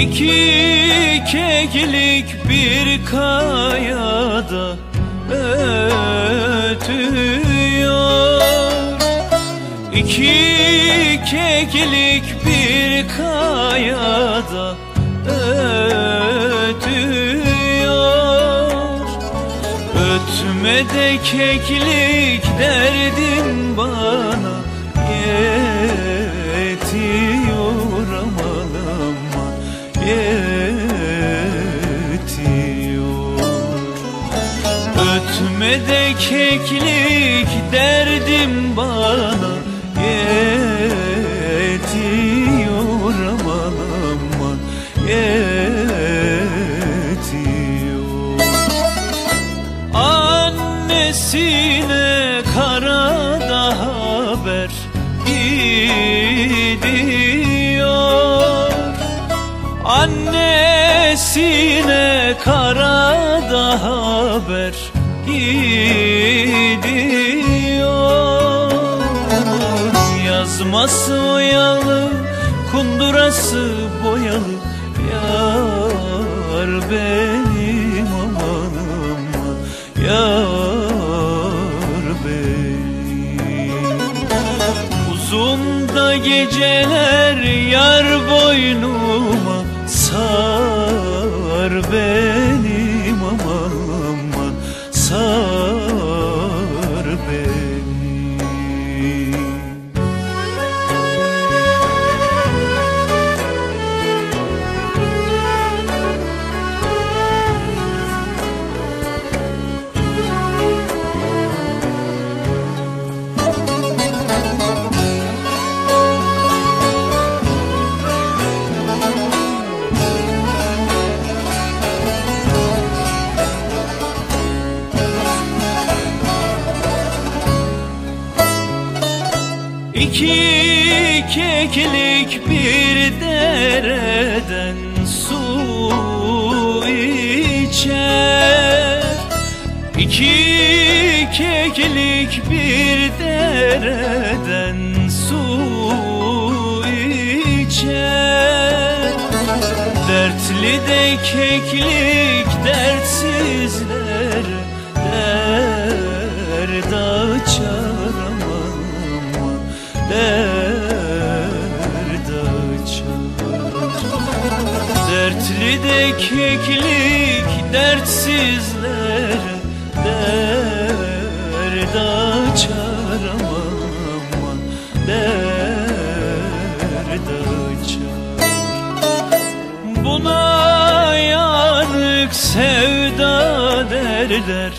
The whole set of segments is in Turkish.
İki keklik bir kayada ötüyor. İki keklik bir kayada ötüyor. Ötme de keklik derdin bana Ötme de keklik derdim bana yetiyor aman aman yetiyor. Annesine karada haber gidiyor. Annesine karada haber gidiyor. Yazması oyalı, kundurası boyalı. Yar benim aman aman Yar benim. Uzun da geceler yar boynuma İki keklik bir dereden su içer. İki keklik bir dereden su içer. Dertli de keklik dertsizler Derd açar Derd açar Dertli de keklik dertsizler Derd açar. Aman aman Derd açar. Buna yanık sevda derler.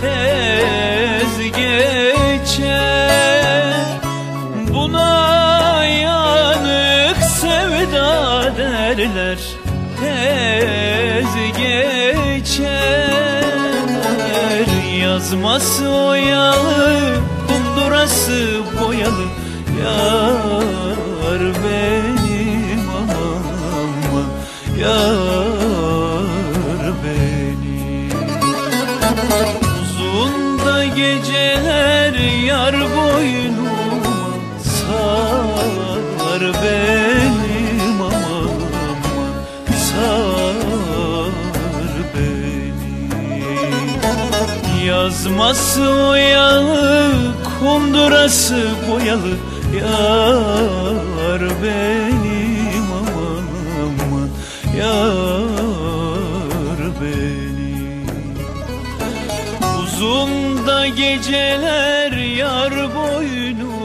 Tez geçer derler Tez geçer Yazması oyalı Kundurası boyalı. Yar benim aman aman Yar benim. Uzun da geceler yar boynuma Sar benim Yazması oyalı Kundurası boyalı. Yar benim aman aman Yar benim. Uzun da geceler yar boynu